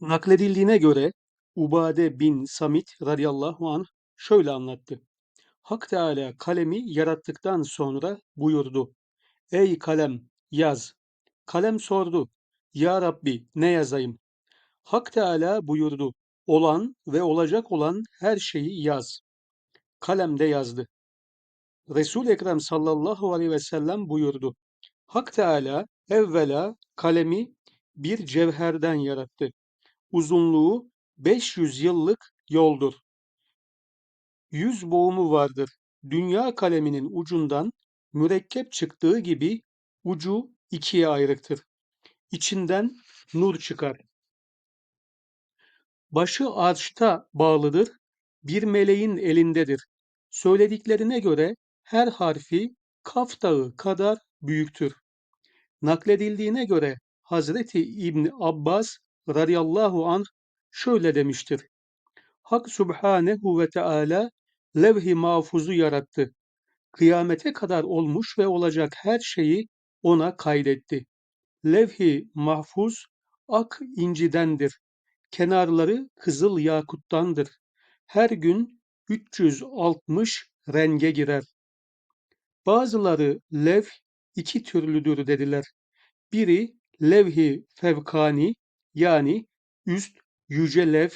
Nakledildiğine göre Ubade bin Samit radıyallahu anh şöyle anlattı. Hak Teala kalemi yarattıktan sonra buyurdu. Ey kalem yaz. Kalem sordu. Ya Rabbi ne yazayım? Hak Teala buyurdu. Olan ve olacak olan her şeyi yaz. Kalem de yazdı. Resul Ekrem sallallahu aleyhi ve sellem buyurdu. Hak Teala evvela kalemi bir cevherden yarattı. Uzunluğu 500 yıllık yoldur. Yüz boğumu vardır. Dünya kaleminin ucundan mürekkep çıktığı gibi ucu ikiye ayrıktır. İçinden nur çıkar. Başı arşta bağlıdır. Bir meleğin elindedir. Söylediklerine göre her harfi Kaf Dağı kadar büyüktür. Nakledildiğine göre Hazreti İbn Abbas radıyallahu anh şöyle demiştir. Hak Subhanehu ve Teala levh-i mahfuzu yarattı. Kıyamete kadar olmuş ve olacak her şeyi ona kaydetti. Levh-i mahfuz ak incidendir. Kenarları kızıl yakuttandır. Her gün 360 renge girer. Bazıları levh iki türlüdür dediler. Biri levh-i fevkani yani üst yüce levh,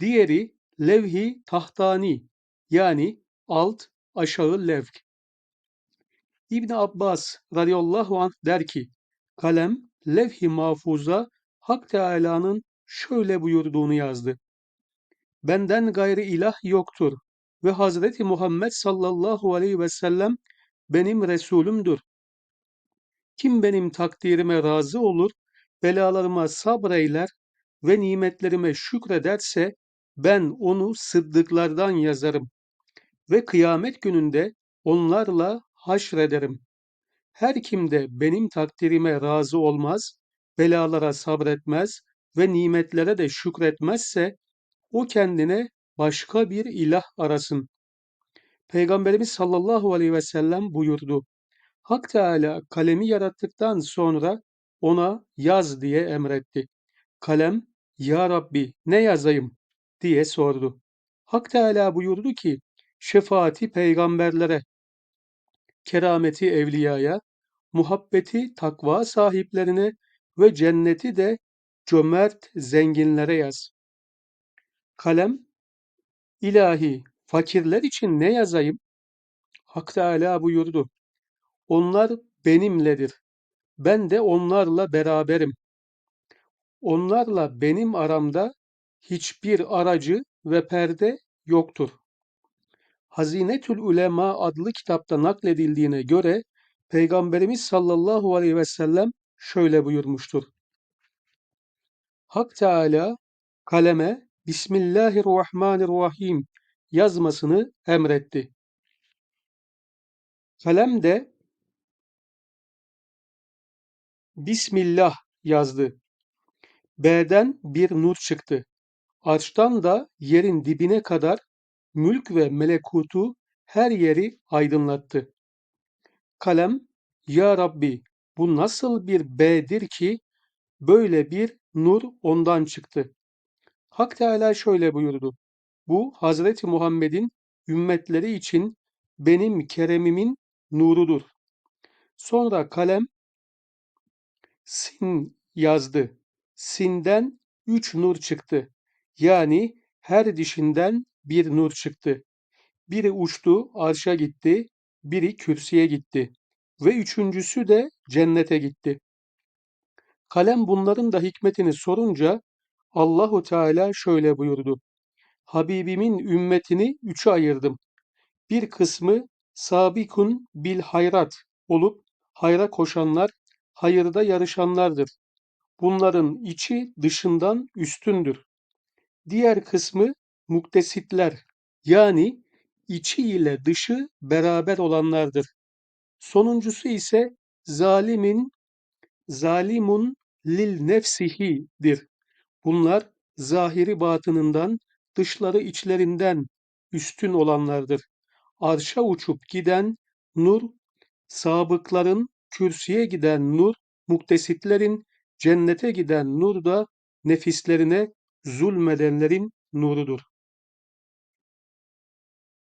diğeri levh-i tahtani yani alt aşağı levh. İbn Abbas radıyallahu anh der ki, kalem levh-i mahfuza Hak Teala'nın şöyle buyurduğunu yazdı. Benden gayrı ilah yoktur ve Hazreti Muhammed sallallahu aleyhi ve sellem benim Resulümdür. Kim benim takdirime razı olur, belalarıma sabreyler ve nimetlerime şükrederse ben onu sıddıklardan yazarım ve kıyamet gününde onlarla haşrederim. Her kim de benim takdirime razı olmaz, belalara sabretmez ve nimetlere de şükretmezse o kendine başka bir ilah arasın. Peygamberimiz sallallahu aleyhi ve sellem buyurdu. Hak Teala kalemi yarattıktan sonra ona yaz diye emretti. Kalem, Ya Rabbi ne yazayım diye sordu. Hak Teala buyurdu ki, şefaati peygamberlere, kerameti evliyaya, muhabbeti takva sahiplerine ve cenneti de cömert zenginlere yaz. Kalem, ilahi fakirler için ne yazayım? Hak Teala buyurdu. Onlar benimledir. Ben de onlarla beraberim. Onlarla benim aramda hiçbir aracı ve perde yoktur. Hazinetül Ulema adlı kitapta nakledildiğine göre Peygamberimiz sallallahu aleyhi ve sellem şöyle buyurmuştur. Hak Teala kaleme Bismillahirrahmanirrahim yazmasını emretti. Kalem de Bismillah yazdı. B'den bir nur çıktı. Arştan da yerin dibine kadar mülk ve melekutu her yeri aydınlattı. Kalem, Ya Rabbi bu nasıl bir B'dir ki böyle bir nur ondan çıktı. Hak Teala şöyle buyurdu. Bu Hazreti Muhammed'in ümmetleri için benim keremimin nurudur. Sonra kalem sin yazdı. Sinden üç nur çıktı. Yani her dişinden bir nur çıktı. Biri uçtu, arşa gitti, biri kürsüye gitti ve üçüncüsü de cennete gitti. Kalem bunların da hikmetini sorunca Allahu Teala şöyle buyurdu. Habibimin ümmetini üçe ayırdım. Bir kısmı sabikun bil hayrat olup hayra koşanlar, hayırda yarışanlardır. Bunların içi dışından üstündür. Diğer kısmı muktesitler yani içi ile dışı beraber olanlardır. Sonuncusu ise zalimin zalimun lil nefsihidir. Bunlar zahiri batınından, dışları içlerinden üstün olanlardır. Arşa uçup giden nur, sabıkların kürsüye giden nur, muktesitlerin cennete giden nur da nefislerine zulmedenlerin nurudur.